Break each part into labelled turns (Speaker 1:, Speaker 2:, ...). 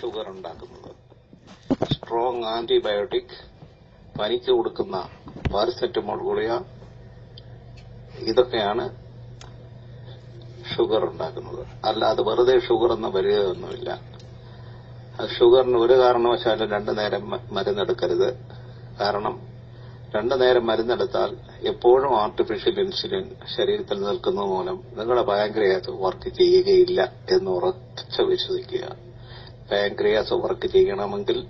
Speaker 1: Sugar ഉണ്ടാക്കുന്നത്. Strong antibiotic പനിക്ക് കൊടുക്കുന്ന പാരസെറ്റമോൾ ഗുളിക ഇതൊക്കെയാണ് ഷുഗർ ഉണ്ടാക്കുന്നത്. അല്ലാതെ വെറുതെ ഷുഗർ എന്ന വരികയൊന്നുമില്ല ഷുഗറിന് ഒരു കാരണവശാലും രണ്ടു നേരം മരുന്നെടുക്കരുത്. കാരണം രണ്ടു നേരം മരുന്നെടുത്താൽ എപ്പോഴും ആർട്ടിഫിഷ്യൽ ഇൻസുലിൻ ശരീരത്തിൽ നിൽക്കുന്നത് മൂലം നിങ്ങളുടെ പാൻക്രിയാസ് വർക്ക് ചെയ്യുകയില്ല എന്ന് ഉറച്ചു വിശ്വസിക്കുക. പാൻക്രിയാസ് വർക്ക് ചെയ്യണമെങ്കിൽ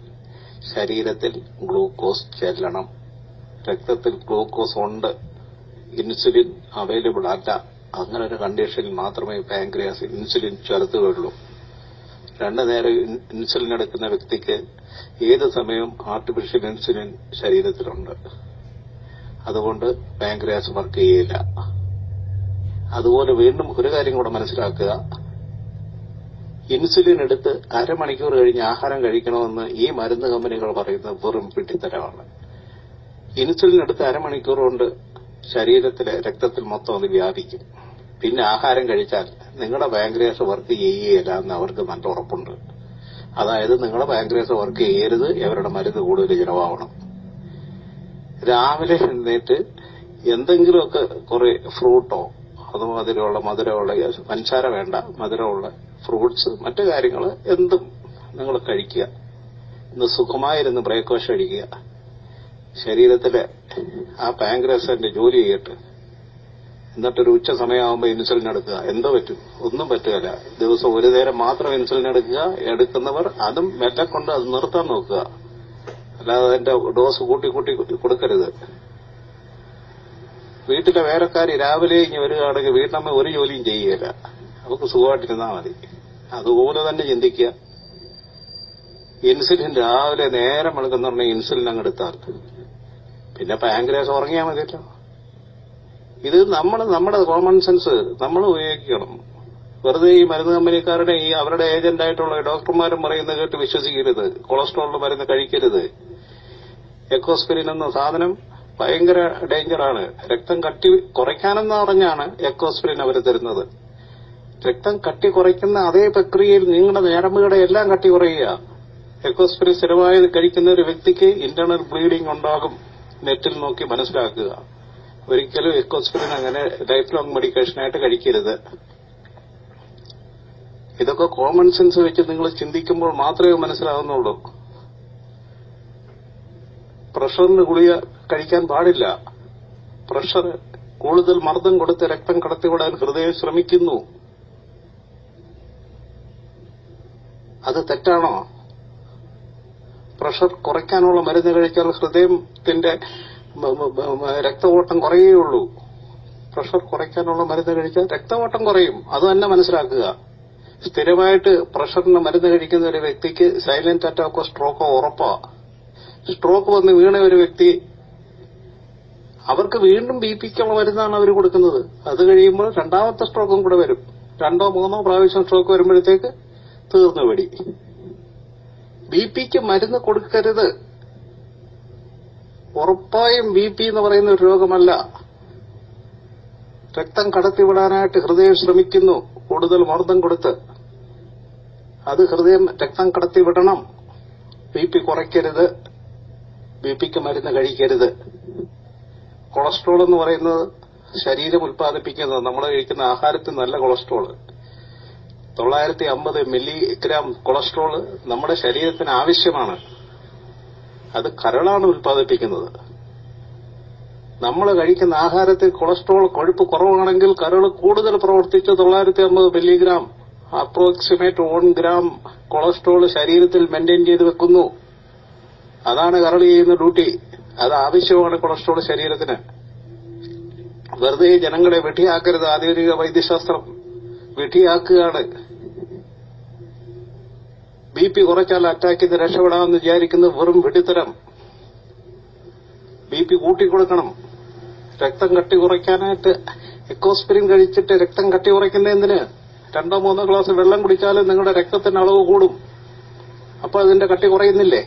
Speaker 1: ശരീരത്തിൽ ഗ്ലൂക്കോസ് ചെല്ലണം. രക്തത്തിൽ ഗ്ലൂക്കോസ് ഉണ്ട്. ഇൻസുലിൻ അവൈലബിൾ അല്ല. അങ്ങനെ ഒരു കണ്ടീഷനിൽ മാത്രമേ പാൻക്രിയാസ് ഇൻസുലിൻ ചെലുത്തുകയുള്ളൂ. രണ്ടു നേരം ഇൻസുലിൻ എടുക്കുന്ന വ്യക്തിക്ക് ഏത് സമയവും ആർട്ടിഫിഷ്യൽ ഇൻസുലിൻ ശരീരത്തിലുണ്ട്. അതുകൊണ്ട് പാൻക്രിയാസ് വർക്ക് ചെയ്യില്ല. അതുപോലെ വീണ്ടും ഒരു കാര്യം കൂടെ മനസ്സിലാക്കുക. ഇൻസുലിൻ എടുത്ത് അരമണിക്കൂർ കഴിഞ്ഞ് ആഹാരം കഴിക്കണമെന്ന് ഈ മരുന്ന് കമ്പനികൾ പറയുന്നത് വെറും പിട്ടിത്തരമാണ്. ഇൻസുലിൻ എടുത്ത് അരമണിക്കൂർ കൊണ്ട് ശരീരത്തിലെ രക്തത്തിൽ മൊത്തം അത് വ്യാപിക്കും. പിന്നെ ആഹാരം കഴിച്ചാൽ നിങ്ങളുടെ പാൻക്രിയാസ് വർക്ക് ചെയ്യുകയില്ല എന്ന് അവർക്ക് നല്ല ഉറപ്പുണ്ട്. അതായത് നിങ്ങളുടെ പാൻക്രിയാസ് വർക്ക് ചെയ്യരുത് അവരുടെ മരുന്ന് കൂടുതൽ ചിലവാകണം രാവിലെ എഴുന്നേറ്റ് എന്തെങ്കിലുമൊക്കെ കുറെ ഫ്രൂട്ടോ അതുമാതിരിയുള്ള മധുരമുള്ള പഞ്ചാര വേണ്ട മധുരമുള്ള ഫ്രൂട്ട്സ് മറ്റു കാര്യങ്ങൾ എന്തും നിങ്ങൾ കഴിക്കുക. ഇന്ന് സുഖമായിരുന്ന് ബ്രേക്ക്ഫാസ്റ്റ് കഴിക്കുക. ശരീരത്തിലെ ആ പാങ്ക്രസിന്റെ ജോലി ചെയ്യട്ടെ. എന്നിട്ടൊരു ഉച്ച സമയമാകുമ്പോൾ ഇൻസുലിൻ എടുക്കുക. എന്തോ പറ്റും? ഒന്നും പറ്റുകയില്ല. ദിവസം ഒരു നേരം മാത്രം ഇൻസുലിൻ എടുക്കുക. എടുക്കുന്നവർ അതും മെറ്റക്കൊണ്ട് അത് നിർത്താൻ നോക്കുക. അല്ലാതെ അതിന്റെ ഡോസ് കൂട്ടി കൂട്ടി കൊടുക്കരുത്. വീട്ടിലെ വേലക്കാരി രാവിലെ ഇനി വരികയാണെങ്കിൽ വീട്ടമ്മ ഒരു ജോലിയും ചെയ്യുകയില്ല അവർക്ക് സുഖമായിട്ടിരുന്നാൽ മതി. അതുപോലെ തന്നെ ചിന്തിക്കുക. ഇൻസുലിൻ രാവിലെ നേരം എടുക്കുന്ന ഇൻസുലിൻ അങ്ങ് എടുത്താൽ പിന്നെ പാങ്ക്രിയാസ് ഉറങ്ങിയാൽ മതിയല്ലോ. ഇത് നമ്മൾ നമ്മുടെ കോമൺ സെൻസ് നമ്മൾ ഉപയോഗിക്കണം. വെറുതെ ഈ മരുന്ന് കമ്പനിക്കാരുടെ ഈ അവരുടെ ഏജന്റായിട്ടുള്ള ഡോക്ടർമാരും പറയുന്നത് കേട്ട് വിശ്വസിക്കരുത്. കൊളസ്ട്രോളിന്റെ മരുന്ന് കഴിക്കരുത്. എക്കോസ്പിരിൻ എന്ന സാധനം ഭയങ്കര ഡേഞ്ചറാണ്. രക്തം കട്ടി കുറയ്ക്കാനെന്ന് പറഞ്ഞാണ് എക്കോസ്പിരിൻ അവർ തരുന്നത്. രക്തം കട്ടി കുറയ്ക്കുന്ന അതേ പ്രക്രിയയിൽ നിങ്ങളുടെ ഞരമ്പുകളുടെ എല്ലാം കട്ടി കുറയുക എക്കോസ്പിരി സ്ഥിരമായത് കഴിക്കുന്ന ഒരു വ്യക്തിക്ക് ഇന്റേണൽ ബ്ലീഡിംഗ് ഉണ്ടാകും. നെറ്റിൽ നോക്കി മനസ്സിലാക്കുക. ഒരിക്കലും എക്കോസ്പിരിൻ അങ്ങനെ ലൈഫ് ലോങ് മെഡിക്കേഷനായിട്ട് കഴിക്കരുത്. ഇതൊക്കെ കോമൺ സെൻസ് വെച്ച് നിങ്ങൾ ചിന്തിക്കുമ്പോൾ മാത്രമേ മനസ്സിലാകുന്നുള്ളൂ പ്രഷറിന് ഗുളിക കഴിക്കാൻ പാടില്ല. പ്രഷർ കൂടുതൽ മർദ്ദം കൊടുത്ത് രക്തം കടത്തിവിടാൻ ഹൃദയം ശ്രമിക്കുന്നു. അത് തെറ്റാണോ? പ്രഷർ കുറയ്ക്കാനുള്ള മരുന്ന് കഴിച്ചാൽ ഹൃദയത്തിന്റെ രക്തഓട്ടം കുറയുകയുള്ളൂ പ്രഷർ കുറയ്ക്കാനുള്ള മരുന്ന് കഴിച്ചാൽ രക്തഓട്ടം കുറയും. അത് തന്നെ മനസ്സിലാക്കുക. സ്ഥിരമായിട്ട് പ്രഷറിന് മരുന്ന് കഴിക്കുന്ന ഒരു വ്യക്തിക്ക് സൈലന്റ് അറ്റാക്കോ സ്ട്രോക്കോ ഉറപ്പാ. സ്ട്രോക്ക് വന്ന് വീണ ഒരു വ്യക്തി അവർക്ക് വീണ്ടും ബി പിക്കുള്ള മരുന്നാണ് അവർ കൊടുക്കുന്നത്. അത് കഴിയുമ്പോൾ രണ്ടാമത്തെ സ്ട്രോക്കും കൂടെ വരും. രണ്ടോ മൂന്നോ പ്രാവശ്യം സ്ട്രോക്ക് വരുമ്പോഴത്തേക്ക് തീർന്നു വെടി ബി പിക്ക് മരുന്ന് കൊടുക്കരുത്. ഉറപ്പായും ബി പി എന്ന് പറയുന്ന ഒരു രോഗമല്ല. രക്തം കടത്തിവിടാനായിട്ട് ഹൃദയം ശ്രമിക്കുന്നു കൂടുതൽ മർദ്ദം കൊടുത്ത്. അത് ഹൃദയം രക്തം കടത്തിവിടണം. ബി പി കുറയ്ക്കരുത്. ബി പിക്ക് മരുന്ന് കഴിക്കരുത്. കൊളസ്ട്രോൾ എന്ന് പറയുന്നത് ശരീരം ഉൽപ്പാദിപ്പിക്കുന്നത് നമ്മൾ കഴിക്കുന്ന ആഹാരത്തിൽ നല്ല കൊളസ്ട്രോൾ. തൊള്ളായിരത്തി അമ്പത് മില്ലിഗ്രാം കൊളസ്ട്രോൾ നമ്മുടെ ശരീരത്തിന് ആവശ്യമാണ്. അത് കരളാണ് ഉൽപ്പാദിപ്പിക്കുന്നത്. നമ്മൾ കഴിക്കുന്ന ആഹാരത്തിൽ കൊളസ്ട്രോൾ കൊഴുപ്പ് കുറവാണെങ്കിൽ കരൾ കൂടുതൽ പ്രവർത്തിച്ച് തൊള്ളായിരത്തി അമ്പത് milligram approximate one gram cholesterol ശരീരത്തിൽ മെയിന്റെയിൻ ചെയ്ത് വെക്കുന്നു. അതാണ് കരൾ ചെയ്യുന്ന ഡ്യൂട്ടി. അത് ആവശ്യമാണ് കൊളസ്ട്രോൾ ശരീരത്തിന്. വെറുതെ ജനങ്ങളെ വെട്ടിയാക്കരുത് ആധുനിക വൈദ്യശാസ്ത്രം. വെട്ടിയാക്കുകയാണ്. ബി പി കുറച്ചാൽ അറ്റാക്ക് ചെയ്ത് രക്ഷപ്പെടാമെന്ന് വിചാരിക്കുന്നത് വെറും വെടിത്തരം. B P കൂട്ടിക്കൊടുക്കണം. രക്തം കട്ടി കുറയ്ക്കാനായിട്ട് എക്കോസ്പിരിൻ കഴിച്ചിട്ട് രക്തം കട്ടി കുറയ്ക്കുന്ന എന്തിന് രണ്ടോ മൂന്നോ ഗ്ലാസ് വെള്ളം കുടിച്ചാലും നിങ്ങളുടെ രക്തത്തിന് അളവ് കൂടും. അപ്പോൾ അതിന്റെ കട്ടി കുറയുന്നില്ലേ?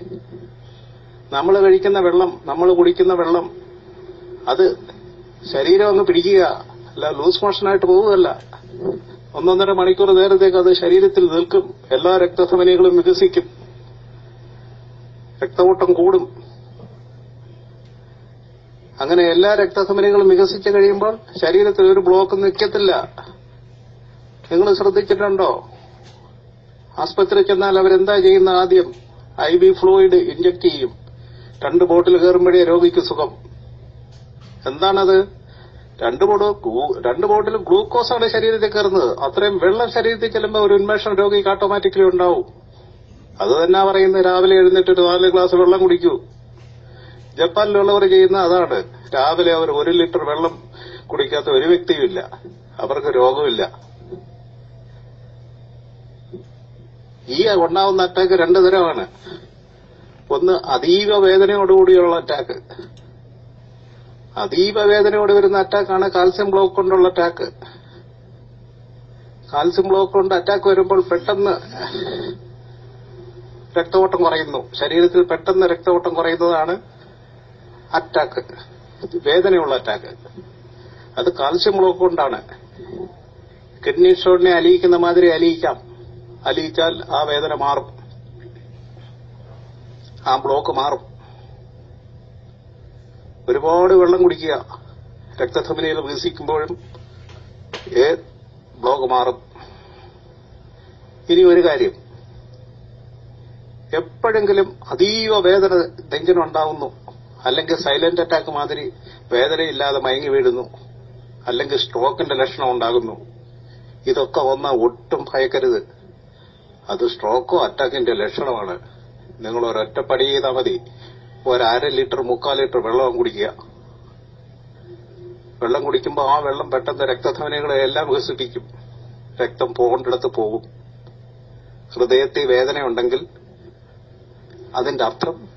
Speaker 1: നമ്മൾ കഴിക്കുന്ന വെള്ളം നമ്മൾ കുടിക്കുന്ന വെള്ളം അത് ശരീരം അങ്ങ് പിടിക്കുക. അല്ല ലൂസ് മോഷനായിട്ട് പോവുകയല്ല. ഒന്നൊന്നര മണിക്കൂർ നേരത്തേക്ക് അത് ശരീരത്തിൽ നിൽക്കും. എല്ലാ രക്തധമനികളും വികസിക്കും. രക്തഓട്ടം കൂടും. അങ്ങനെ എല്ലാ രക്തധമനികളും വികസിച്ചു കഴിയുമ്പോൾ ശരീരത്തിൽ ഒരു ബ്ലോക്ക് നിൽക്കത്തില്ല. നിങ്ങൾ ശ്രദ്ധിച്ചിട്ടുണ്ടോ? ആസ്പത്രി ചെന്നാൽ അവരെന്താ ചെയ്യുന്ന ആദ്യം? ഐ ബി ഫ്ലൂയിഡ് ഇഞ്ചക്ട് ചെയ്യും. രണ്ട് ബോട്ടിൽ കയറുമ്പോഴേ രോഗിക്ക് സുഖം. എന്താണത്? രണ്ട് ബോട്ട് രണ്ട് മൂട്ടിലും ഗ്ലൂക്കോസ് ആണ് ശരീരത്തിൽ കയറുന്നത്. അത്രയും വെള്ളം ശരീരത്തിൽ ചെല്ലുമ്പോൾ ഒരു ഉന്മേഷം രോഗിക്ക് ഓട്ടോമാറ്റിക്കലി ഉണ്ടാവും. അത് തന്നെ പറയുന്നത് രാവിലെ എഴുന്നേറ്റ് നാല് ഗ്ലാസ് വെള്ളം കുടിക്കൂ. ജപ്പാനിലുള്ളവർ ചെയ്യുന്ന അതാണ്. രാവിലെ അവർ ഒരു ലിറ്റർ വെള്ളം കുടിക്കാത്ത ഒരു വ്യക്തിയുമില്ല അവർക്ക് രോഗമില്ല ഈ ഉണ്ടാവുന്ന അറ്റാക്ക് രണ്ടു തരമാണ്. ഒന്ന് അതീവ വേദനയോടുകൂടിയുള്ള അറ്റാക്ക് അതീവ വേദനയോട് വരുന്ന അറ്റാക്കാണ് കാൽസ്യം ബ്ലോക്ക് കൊണ്ടുള്ള അറ്റാക്ക്. കാൽസ്യം ബ്ലോക്ക് കൊണ്ട് അറ്റാക്ക് വരുമ്പോൾ പെട്ടെന്ന് രക്തഓട്ടം കുറയുന്നു. ശരീരത്തിൽ പെട്ടെന്ന് രക്തഓട്ടം കുറയുന്നതാണ് അറ്റാക്ക്. വേദനയുള്ള അറ്റാക്ക്. അത് കാൽസ്യം ബ്ലോക്ക് കൊണ്ടാണ്. കിഡ്നി സ്റ്റോണിനെ അലിയിക്കുന്ന മാതിരി അലിയിക്കാം. അലിയിച്ചാൽ ആ വേദന മാറും. ആ ബ്ലോക്ക് മാറും. ഒരുപാട് വെള്ളം കുടിക്കുക. രക്തധമനിയിൽ വികസിക്കുമ്പോഴും ഏ ബ്ലോക്ക് മാറും. ഇനി ഒരു കാര്യം. എപ്പോഴെങ്കിലും അതീവ വേദന നെഞ്ചിനുണ്ടാവുന്നു. അല്ലെങ്കിൽ സൈലന്റ് അറ്റാക്ക് മാതിരി വേദനയില്ലാതെ മയങ്ങി വീഴുന്നു. അല്ലെങ്കിൽ സ്ട്രോക്കിന്റെ ലക്ഷണം ഉണ്ടാകുന്നു. ഇതൊക്കെ ഒന്ന് ഒട്ടും ഭയക്കരുത്. അത് സ്ട്രോക്കോ അറ്റാക്കിന്റെ ലക്ഷണമാണ്. നിങ്ങൾ ഒരൊറ്റപ്പടി പടി ചെയ്താൽ മതി. ഒരര ലിറ്റർ മുക്കാൽ ലിറ്റർ വെള്ളം കുടിക്കുക. വെള്ളം കുടിക്കുമ്പോൾ ആ വെള്ളം പെട്ടെന്ന് രക്തധമനികളെ എല്ലാം വികസിപ്പിക്കും. രക്തം പോകേണ്ടിടത്ത് പോകും. ഹൃദയത്തിൽ വേദനയുണ്ടെങ്കിൽ അതിന്റെ അർത്ഥം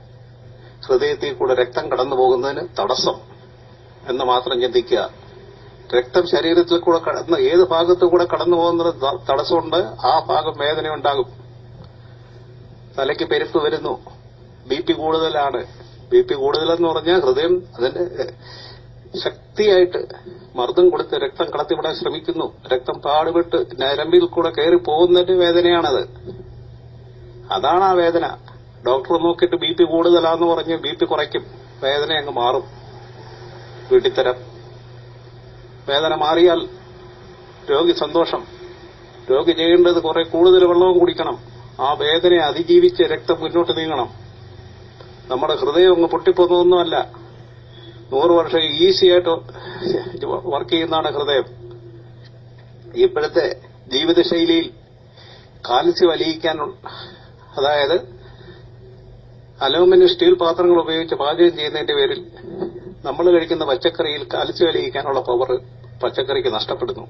Speaker 1: ഹൃദയത്തിൽ കൂടെ രക്തം കടന്നു പോകുന്നതിന് തടസ്സം എന്ന് മാത്രം ചിന്തിക്കുക. രക്തം ശരീരത്തിൽ കൂടെ കടന്ന് ഏത് ഭാഗത്തു കൂടെ കടന്നു പോകുന്ന തടസ്സമുണ്ട് ആ ഭാഗം വേദനയുണ്ടാകും. തലയ്ക്ക് പെരുപ്പ് വരുന്നു. ബി പി കൂടുതലാണ്. ബി പി കൂടുതലെന്ന് പറഞ്ഞാൽ ഹൃദയം അതിന്റെ ശക്തിയായിട്ട് മർദ്ദം കൊടുത്ത് രക്തം കടത്തിവിടാൻ ശ്രമിക്കുന്നു. രക്തം പാടുപെട്ട് നരമ്പിൽ കൂടെ കയറി പോകുന്നതിന്റെ വേദനയാണത്. അതാണ് ആ വേദന. ഡോക്ടർ നോക്കിയിട്ട് ബി പി കൂടുതലാന്ന് പറഞ്ഞ് ബി പി കുറയ്ക്കും. വേദന അങ്ങ് മാറും. വീട്ടിത്തരം. വേദന മാറിയാൽ രോഗി സന്തോഷം. രോഗി ചെയ്യേണ്ടത് കുറെ കൂടുതൽ വെള്ളവും കുടിക്കണം. ആ വേദനയെ അതിജീവിച്ച് രക്തം മുന്നോട്ട് നീങ്ങണം. നമ്മുടെ ഹൃദയം അങ്ങ് പൊട്ടിപ്പോന്നതൊന്നുമല്ല നൂറ് വർഷം ഈസിയായിട്ട് വർക്ക് ചെയ്യുന്നതാണ് ഹൃദയം. ഇപ്പോഴത്തെ ജീവിതശൈലിയിൽ കാൽസ്യം വലിയിക്കാൻ അതായത് അലൂമിനിയം സ്റ്റീൽ പാത്രങ്ങൾ ഉപയോഗിച്ച് പാചകം ചെയ്യുന്നതിന്റെ പേരിൽ നമ്മൾ കഴിക്കുന്ന പച്ചക്കറിയിൽ കാൽസ്യം അലിയിക്കാനുള്ള പവർ പച്ചക്കറിക്ക് നഷ്ടപ്പെടുന്നു.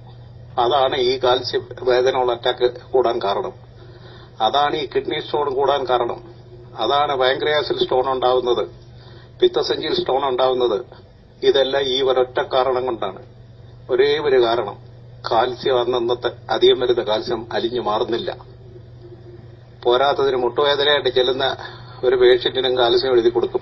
Speaker 1: അതാണ് ഈ കാൽസ്യം വേദനയുള്ള അറ്റാക്ക് കൂടാൻ കാരണം. അതാണ് ഈ കിഡ്നി സ്റ്റോൺ കൂടാൻ കാരണം. അതാണ് പാങ്ക്രിയാസിൽ സ്റ്റോൺ ഉണ്ടാവുന്നത്. പിത്തസഞ്ചിയിൽ സ്റ്റോൺ ഉണ്ടാവുന്നത്. ഇതെല്ലാം ഈ ഒരൊറ്റ കാരണം കൊണ്ടാണ്. ഒരേ ഒരു കാരണം. കാൽസ്യം അന്നന്നത്തെ അധികം വരുന്ന കാൽസ്യം അലിഞ്ഞു മാറുന്നില്ല. പോരാത്തതിന് മുട്ടുവേദനയായിട്ട് ചെല്ലുന്ന ഒരു പേഷ്യന്റിനും കാൽസ്യം എഴുതി കൊടുക്കും.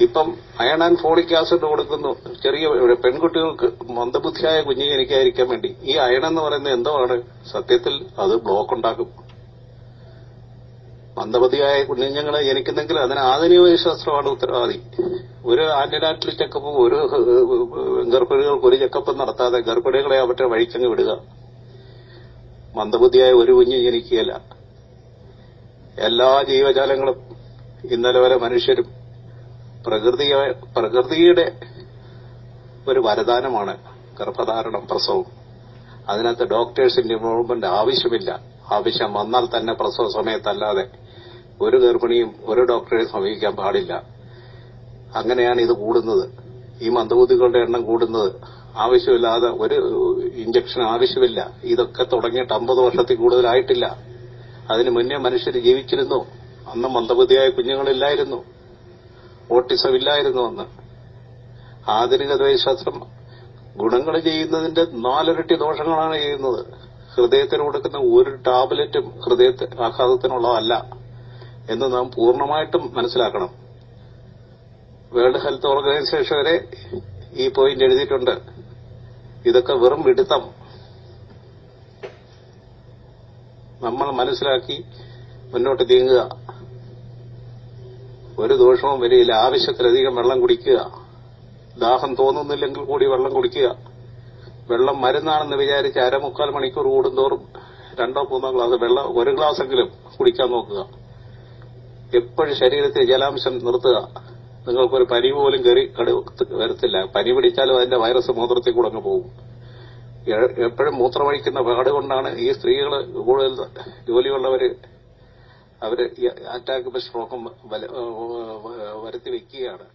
Speaker 1: ഇപ്പം അയൺ ആൻഡ് ഫോളിക് ആസിഡ് കൊടുക്കുന്നു. ചെറിയ പെൺകുട്ടികൾക്ക് മന്ദബുദ്ധിയായ കുഞ്ഞിനെ എനിക്കായിരിക്കാൻ വേണ്ടി. ഈ അയൺ എന്ന് പറയുന്നത് എന്തോ ആണ്? സത്യത്തിൽ അത് ബ്ലോക്ക് ഉണ്ടാക്കും. മന്ദബുദ്ധിയായ കുഞ്ഞുങ്ങളെ ജനിക്കുന്നെങ്കിൽ അതിന് ആധുനിക ശാസ്ത്രമാണ് ഉത്തരവാദി. ഒരു ആന്റിനാറ്റൽ ചെക്കപ്പ് ഒരു ഗർഭിണികൾക്ക് ഒരു ചെക്കപ്പ് നടത്താതെ ഗർഭിണികളെ അവരുടെ വഴിക്കങ്ങ് വിടുക. മന്ദബുദ്ധിയായ ഒരു കുഞ്ഞ് ജനിക്കുകയല്ല. എല്ലാ ജീവജാലങ്ങളും ഇന്നലെ വരെ മനുഷ്യരും പ്രകൃതിയെ പ്രകൃതിയുടെ ഒരു വരദാനമാണ് ഗർഭധാരണം പ്രസവം. അതിനകത്ത് ഡോക്ടേഴ്സിന്റെ ഇൻവോൾവ്മെന്റ് ആവശ്യമില്ല. ആവശ്യം വന്നാൽ തന്നെ പ്രസവ സമയത്തല്ലാതെ ഒരു ഗർഭിണിയും ഒരു ഡോക്ടറെയും സമീപിക്കാൻ പാടില്ല. അങ്ങനെയാണ് ഇത് കൂടുന്നത്. ഈ മന്ദബുദ്ധികളുടെ എണ്ണം കൂടുന്നത്. ആവശ്യമില്ലാതെ ഒരു ഇഞ്ചക്ഷൻ ആവശ്യമില്ല. ഇതൊക്കെ തുടങ്ങിയിട്ട് അമ്പത് വർഷത്തിൽ കൂടുതലായിട്ടില്ല. അതിനു മുന്നേ മനുഷ്യർ ജീവിച്ചിരുന്നു. അന്ന് മന്ദബുദ്ധിയായ കുഞ്ഞുങ്ങളില്ലായിരുന്നു. ഓട്ടിസം ഇല്ലായിരുന്നു അന്ന്. ആധുനിക വൈദ്യശാസ്ത്രം ഗുണങ്ങൾ ചെയ്യുന്നതിന്റെ നാലിരട്ടി ദോഷങ്ങളാണ് ചെയ്യുന്നത്. ഹൃദയത്തിന് കൊടുക്കുന്ന ഒരു ടാബ്ലറ്റും ഹൃദയ ആഘാതത്തിനുള്ളതല്ല. എന്ന് നാം പൂർണമായിട്ടും മനസ്സിലാക്കണം. വേൾഡ് ഹെൽത്ത് ഓർഗനൈസേഷൻ വരെ ഈ പോയിന്റ് എഴുതിയിട്ടുണ്ട്. ഇതൊക്കെ വെറും വിടുത്തം നമ്മൾ മനസ്സിലാക്കി മുന്നോട്ട് നീങ്ങുക. ഒരു ദോഷവും വരില്ല. ആവശ്യത്തിലധികം വെള്ളം കുടിക്കുക. ദാഹം തോന്നുന്നില്ലെങ്കിൽ കൂടി വെള്ളം കുടിക്കുക. വെള്ളം മരുന്നാണെന്ന് വിചാരിച്ച് അരമുക്കാൽ മണിക്കൂർ കൂടുന്തോറും രണ്ടോ മൂന്നോ ഗ്ലാസ് വെള്ളം ഒരു ഗ്ലാസ് എങ്കിലും കുടിക്കാൻ നോക്കുക. എപ്പോഴും ശരീരത്തിൽ ജലാംശം നിർത്തുക. നിങ്ങൾക്കൊരു പനി പോലും കയറി വരത്തില്ല. പനി പിടിച്ചാലും അതിന്റെ വൈറസ് മൂത്രത്തിൽ കൂടെ അങ്ങ് പോകും. എപ്പോഴും മൂത്രമഴിക്കുന്ന പാട് കൊണ്ടാണ് ഈ സ്ത്രീകൾ കൂടുതൽ ജോലിയുള്ളവര് അവർ അറ്റാക്ക് സ്ട്രോക്കും വരുത്തി വെക്കുകയാണ്.